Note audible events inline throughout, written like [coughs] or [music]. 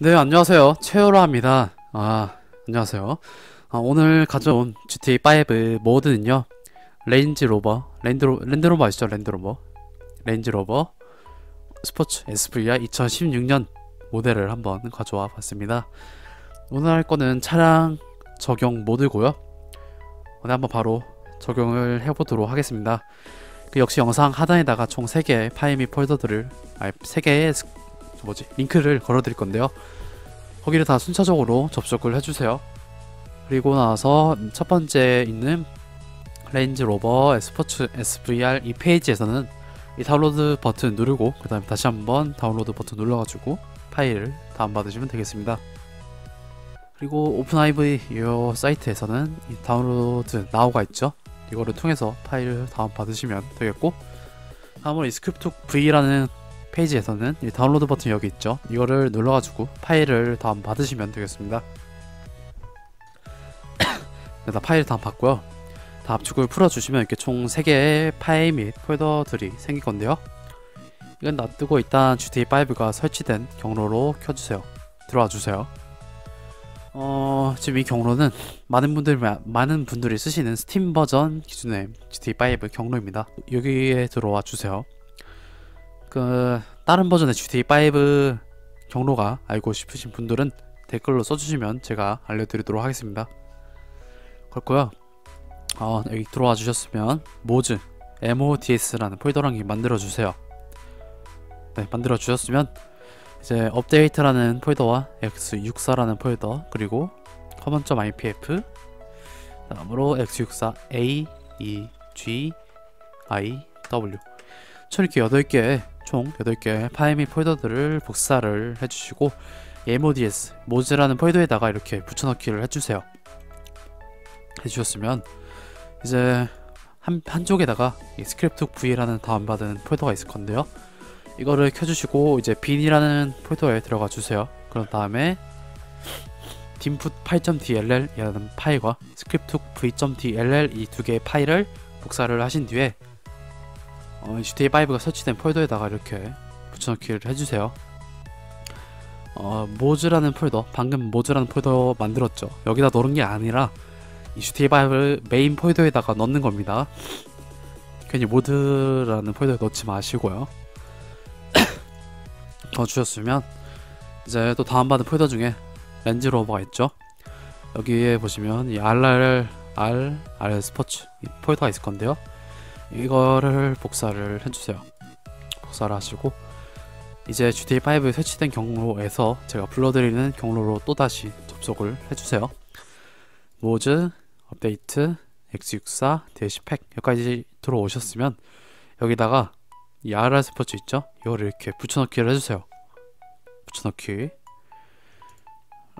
네, 안녕하세요. 최요라입니다. 아, 안녕하세요. 아, 오늘 가져온 GTA5 모드는요, 레인지로버, 랜드로, 랜드로버 아시죠? 랜드로버. 랜지로버 스포츠 SVR 2016년 모델을 한번 가져와 봤습니다. 오늘 할 거는 차량 적용 모드고요. 오늘 한번 바로 적용을 해보도록 하겠습니다. 그 역시 영상 하단에다가 총 3개의 파일 및 폴더들을, 아니, 3개의 스- 뭐지, 링크를 걸어 드릴 건데요. 거기를 다 순차적으로 접속을 해주세요. 그리고 나서 첫 번째 있는 레인지 로버 스포츠 SVR 이 페이지에서는 이 다운로드 버튼 누르고 그 다음에 다시 한번 다운로드 버튼 눌러가지고 파일을 다운받으시면 되겠습니다. 그리고 오픈아이브 이 사이트에서는 이 다운로드 나우가 있죠. 이거를 통해서 파일을 다운받으시면 되겠고 다음으로 이 스크립트 V라는 페이지에서는 이 다운로드 버튼 여기 있죠. 이거를 눌러가지고 파일을 다운 받으시면 되겠습니다. [coughs] 네, 다 파일 다운 받고요. 다 압축을 풀어주시면 이렇게 총 3개의 파일 및 폴더들이 생길 건데요. 이건 놔두고 일단 GTA5가 설치된 경로로 켜주세요. 들어와 주세요. 어, 지금 이 경로는 많은 분들 많은 분들이 쓰시는 스팀 버전 기준의 GTA5 경로입니다. 여기에 들어와 주세요. 그 다른 버전의 GTA5 경로가 알고 싶으신 분들은 댓글로 써주시면 제가 알려드리도록 하겠습니다. 그렇고요. 어, 여기 들어와 주셨으면 모즈 MODS라는 폴더를 만들어 주세요. 네, 만들어 주셨으면 이제 업데이트라는 폴더와 x64라는 폴더 그리고 common.ipf 다음으로 x64 a e g i w 총 이렇게 8개 총 8개 파일 및 폴더들을 복사를 해주시고 MODS 모즈라는 폴더에다가 이렇게 붙여넣기를 해주세요. 해주셨으면 이제 한, 한쪽에다가 이 스크립트 V라는 다운받은 폴더가 있을 건데요. 이거를 켜주시고 이제 bin이라는 폴더에 들어가 주세요. 그런 다음에 input 8.dll 이라는 파일과 스크립트 v.dll 이 두 개의 파일을 복사를 하신 뒤에 어, GTA5가 설치된 폴더에다가 이렇게 붙여넣기를 해주세요. 어, 모즈라는 폴더, 방금 모즈라는 폴더 만들었죠. 여기다 넣는 게 아니라 이 GTA5를 메인 폴더에다가 넣는 겁니다. 괜히 모드라는 폴더에 넣지 마시고요. [coughs] 더 주셨으면 이제 또 다운받은 폴더 중에 렌즈로버가 있죠. 여기에 보시면 이 RR, R, R 스포츠 이 폴더가 있을 건데요. 이거를 복사를 해주세요. 복사를 하시고 이제 GTA5에 설치된 경로에서 제가 불러드리는 경로로 또다시 접속을 해주세요. 모즈, 업데이트, x64, 대시팩 여기까지 들어오셨으면 여기다가 이 RR 스포츠 있죠? 이거를 이렇게 붙여넣기를 해주세요. 붙여넣기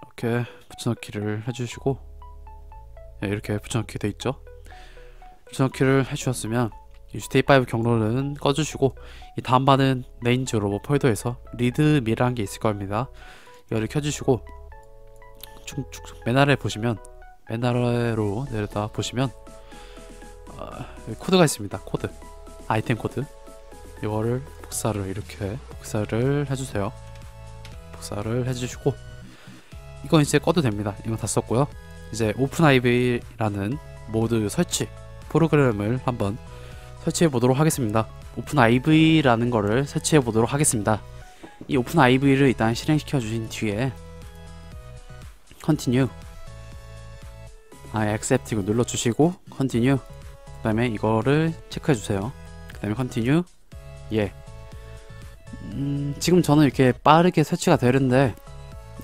이렇게 붙여넣기를 해주시고 네, 이렇게 붙여넣기 돼 있죠? 붙여넣기를 해주셨으면 이 GTA5 경로는 꺼주시고 이 다음받은 레인지 로버 폴더에서 리드미라는 게 있을 겁니다. 이거를 켜주시고 쭉쭉 맨 아래 보시면 맨 아래로 내려다 보시면 어, 코드가 있습니다. 코드 아이템 코드 이거를 복사를 이렇게 복사를 해주세요. 복사를 해주시고 이건 이제 꺼도 됩니다. 이건 다 썼고요. 이제 오픈아이비라는 모드 설치 프로그램을 한번 설치해 보도록 하겠습니다. 오픈IV라는 거를 설치해 보도록 하겠습니다. 이 오픈IV를 일단 실행시켜 주신 뒤에 Continue 아, Accept 이거 눌러 주시고 Continue 그 다음에 이거를 체크해 주세요. 그 다음에 Continue 예. 음, 지금 저는 이렇게 빠르게 설치가 되는데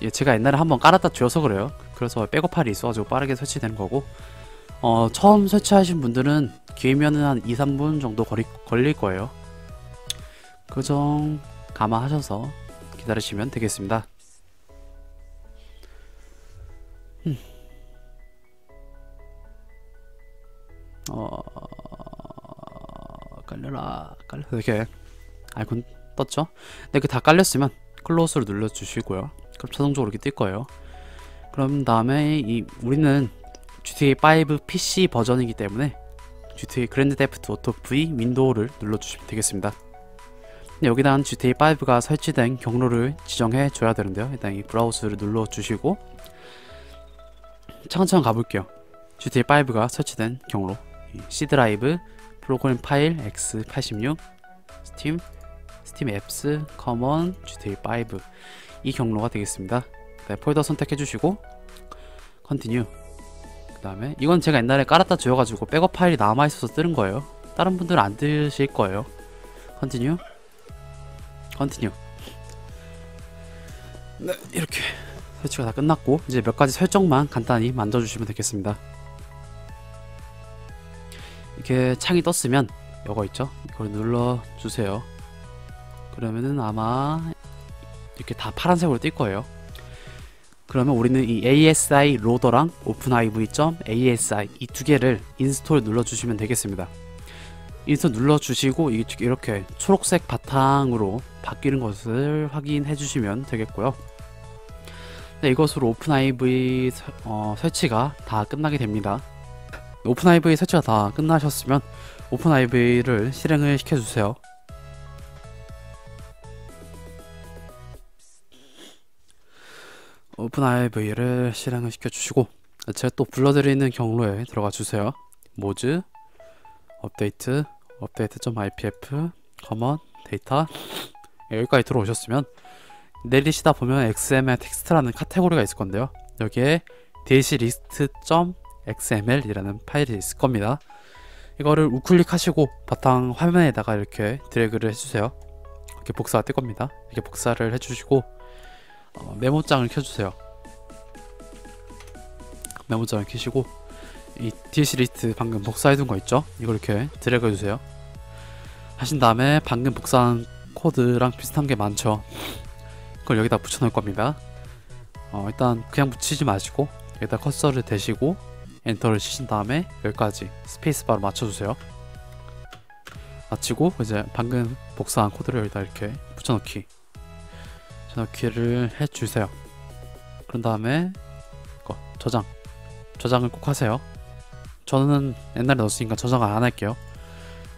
예, 제가 옛날에 한번 깔았다 지워서 그래요. 그래서 백업 파일이 있어가지고 빠르게 설치되는 거고 어, 처음 설치하신 분들은 길면은 한 2, 3분 정도 걸리, 걸릴 거예요. 그 점 감안하셔서 기다리시면 되겠습니다. 음. 어... 깔려라 깔려 이렇게 아이콘 떴죠? 네, 그다 깔렸으면 클로즈를 눌러주시고요. 그럼 자동적으로 이렇게 뜰 거예요. 그럼 다음에 이 우리는 GTA 5 PC 버전이기 때문에 GTA 그랜드 데프트 오토 V 윈도우를 눌러주시면 되겠습니다. 여기단 GTA5가 설치된 경로를 지정해 줘야 되는데요. 일단 이 브라우스를 눌러 주시고 차근차근 가볼게요. GTA5가 설치된 경로 이 C 드라이브, 프로그램 파일 X86, 스팀, 스팀 앱스, 커먼, GTA5 이 경로가 되겠습니다. 네, 폴더 선택해 주시고 컨티뉴 그 다음에 이건 제가 옛날에 깔았다 지워가지고 백업 파일이 남아있어서 뜨는 거예요. 다른 분들은 안 뜨실 거예요. 컨티뉴 컨티뉴 네 이렇게 설치가 다 끝났고 이제 몇 가지 설정만 간단히 만져주시면 되겠습니다. 이렇게 창이 떴으면 이거 있죠? 이걸 눌러주세요. 그러면은 아마 이렇게 다 파란색으로 뜰 거예요 그러면 우리는 이 ASI 로더랑 OpenIV.ASI 이 두 개를 인스톨 눌러주시면 되겠습니다. 인스톨 눌러주시고 이렇게 초록색 바탕으로 바뀌는 것을 확인해 주시면 되겠고요. 네, 이것으로 OpenIV 어, 설치가 다 끝나게 됩니다. OpenIV 설치가 다 끝나셨으면 OpenIV를 실행을 시켜주세요. 오픈IV를 실행을 시켜주시고 제가 또 불러드리는 경로에 들어가 주세요. 모즈 업데이트 업데이트.ipf 커먼 데이터 여기까지 들어오셨으면 내리시다 보면 XML 텍스트라는 카테고리가 있을 건데요. 여기에 datalist.xml이라는 파일이 있을 겁니다. 이거를 우클릭하시고 바탕 화면에다가 이렇게 드래그를 해주세요. 이렇게 복사가 뜰 겁니다. 이렇게 복사를 해주시고 어, 메모장을 켜주세요. 메모장을 켜시고 이 DLC 리스트 방금 복사해둔 거 있죠? 이걸 이렇게 드래그 해주세요. 하신 다음에 방금 복사한 코드랑 비슷한 게 많죠? 그걸 여기다 붙여놓을 겁니다. 어, 일단 그냥 붙이지 마시고 여기다 커서를 대시고 엔터를 치신 다음에 여기까지 스페이스바로 맞춰주세요. 마치고 이제 방금 복사한 코드를 여기다 이렇게 붙여넣기 넣기를 해주세요. 그런 다음에 이거 저장 저장을 꼭 하세요. 저는 옛날에 넣었으니까 저장을 안 할게요.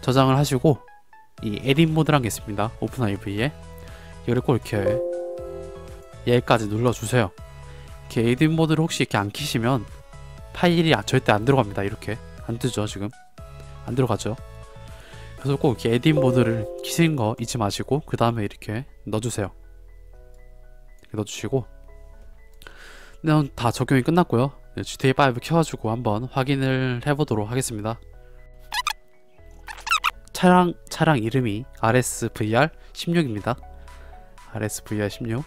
저장을 하시고 이 에딘 모드란 게 있습니다. 오픈 IV에 이거를 꼭 이렇게 얘까지 눌러주세요. 이렇게 에딘 모드를 혹시 이렇게 안 키시면 파일이 절대 안 들어갑니다. 이렇게 안 뜨죠 지금 안 들어가죠. 그래서 꼭 이렇게 에딘 모드를 키시는 거 잊지 마시고 그 다음에 이렇게 넣어주세요. 넣어주시고. 네, 다 적용이 끝났고요. GTA5 켜가지고 한번 확인을 해보도록 하겠습니다. 차량 차량 이름이 RSVR 16입니다. RSVR 16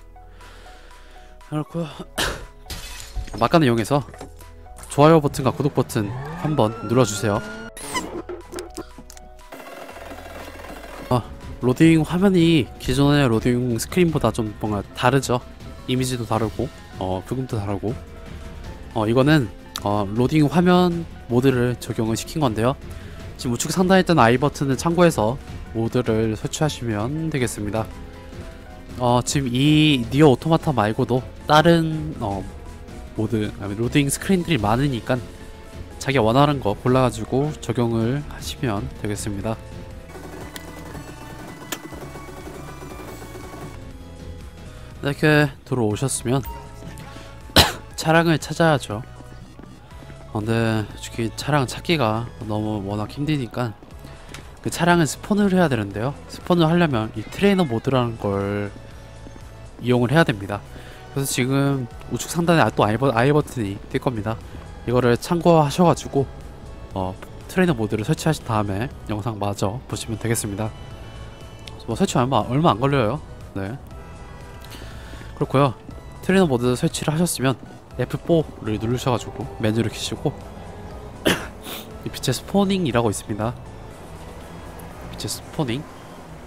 그렇고요 [coughs] 막간을 이용해서 좋아요 버튼과 구독 버튼 한번 눌러주세요 로딩 화면이 기존의 로딩 스크린보다 좀 뭔가 다르죠? 이미지도 다르고 어, 부금도 다르고. 어, 이거는 어, 로딩 화면 모드를 적용을 시킨 건데요. 지금 우측 상단에 있던 I 버튼을 참고해서 모드를 설치하시면 되겠습니다. 어, 지금 이 니어 오토마타 말고도 다른 어, 모드 로딩 스크린들이 많으니까 자기 원하는 거 골라가지고 적용을 하시면 되겠습니다 이렇게 들어오셨으면 [coughs] 차량을 찾아야죠. 어, 근데 솔직히 차량 찾기가 너무 워낙 힘드니까 그 차량을 스폰을 해야 되는데요. 스폰을 하려면 이 트레이너 모드라는 걸 이용을 해야 됩니다. 그래서 지금 우측 상단에 또 아이, 아이 버튼이 뜰 겁니다. 이거를 참고하셔가지고 어, 트레이너 모드를 설치하신 다음에 영상 마저 보시면 되겠습니다. 뭐 설치 얼마, 얼마 안 걸려요. 네 그렇고요. 트레이너 모드 설치를 하셨으면 F4를 누르셔가지고 메뉴를 켜시고 [coughs] 이 빛의 스포닝이라고 있습니다. 빛의 스포닝.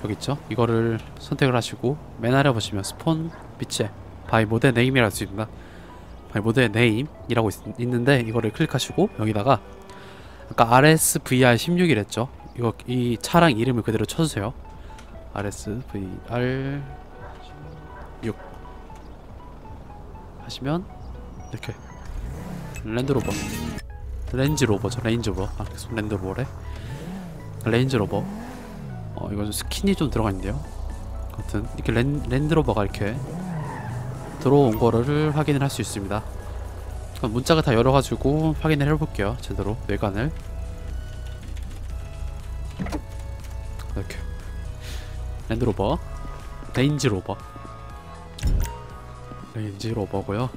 여기 있죠? 이거를 선택을 하시고 맨 아래 보시면 스폰 빛의 바이 모델 네임이라고 있습니다. 바이 모델 네임이라고 있, 는데 이거를 클릭하시고 여기다가 아까 RSVR 16이랬죠? 이거 이 차량 이름을 그대로 쳐주세요. RSVR 하시면 이렇게. 랜드로버. 렌즈로버죠 레인지로버. 아 계속 랜드로버래? 레인지로버. 어 이거 좀 스킨이 좀 들어가 있는데요. 아무튼 이렇게 랜, 랜드로버가 이렇게 들어온 거를 확인을 할 수 있습니다. 그럼 문짝을 다 열어가지고 확인을 해볼게요. 제대로. 외관을. 이렇게. 랜드로버, 레인지로버, 레인지 로버고요.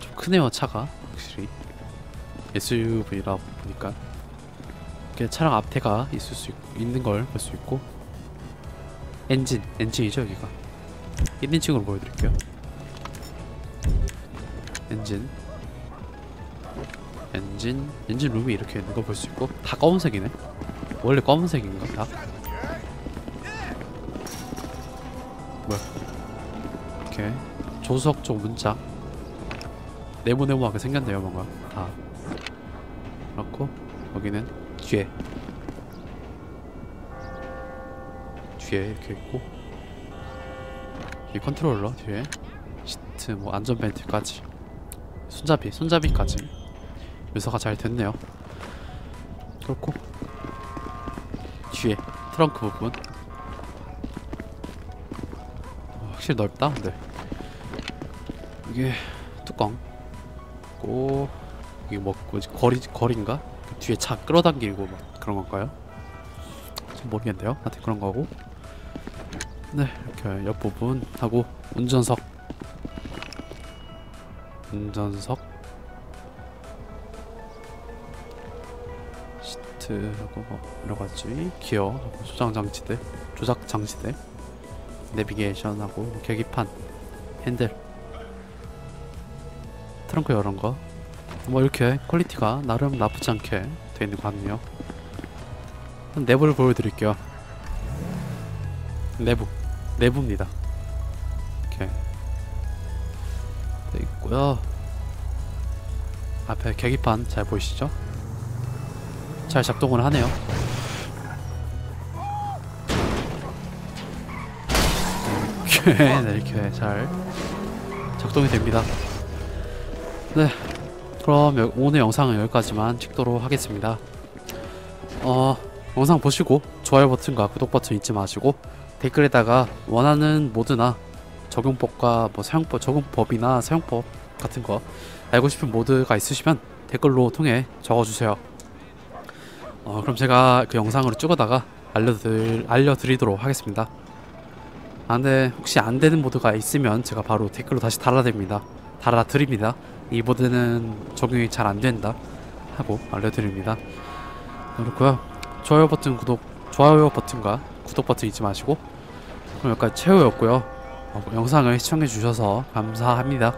좀 크네요 차가 확실히. SUV라 보니까. 이렇게 차량 앞에가 있을 수 있, 있는 걸 볼 수 있고. 엔진 엔진이죠 여기가. 1인칭으로 보여드릴게요. 엔진. 엔진. 엔진 룸이 이렇게 있는 걸 볼 수 있고. 다 검은색이네. 원래 검은색인가 다 뭐야? 이렇게 조수석 쪽 문짝 네모네모하게 생겼네요 뭔가. 다. 그렇고 여기는 뒤에. 뒤에 이렇게 있고. 이 컨트롤러 뒤에. 시트 뭐 안전벨트까지. 손잡이 손잡이까지. 묘사가 잘 됐네요. 그렇고. 뒤에 트렁크 부분 확실히 넓다? 근데 이게 뚜껑. 있고 이게 뭐 뭐지? 거리 거리인가? 뒤에 차 끌어당기고 막 그런 건가요? 좀 모르겠네요. 하여튼 그런 거고. 네 이렇게 옆 부분 하고 운전석. 운전석. 시트하고 뭐 여러 가지 기어 하고 조작 장치들 조작 장치들 내비게이션하고 계기판 핸들 트렁크 이런 거. 뭐 이렇게 퀄리티가 나름 나쁘지 않게 되어 있는 것 같네요. 내부를 보여드릴게요. 내부, 내부입니다. 이렇게 돼 있고요. 앞에 계기판 잘 보이시죠? 잘 작동을 하네요. 이렇게, 네, 이렇게 잘 작동이 됩니다. 네, 그럼 여- 오늘 영상은 여기까지만 찍도록 하겠습니다. 어, 영상 보시고 좋아요 버튼과 구독 버튼 잊지 마시고 댓글에다가 원하는 모드나 적용법과 뭐 사용법, 적용법이나 사용법 같은 거 알고 싶은 모드가 있으시면 댓글로 통해 적어주세요. 어, 그럼 제가 그 영상으로 찍어다가 알려드릴, 알려드리도록 하겠습니다. 아, 근데 혹시 안 되는 모드가 있으면 제가 바로 댓글로 다시 달아드립니다. 달아드립니다. 이 모드는 적용이 잘 안 된다 하고 알려드립니다. 그렇고요. 좋아요 버튼 구독 좋아요 버튼과 구독 버튼 잊지 마시고 그럼 여기까지 최후였고요. 어, 영상을 시청해 주셔서 감사합니다.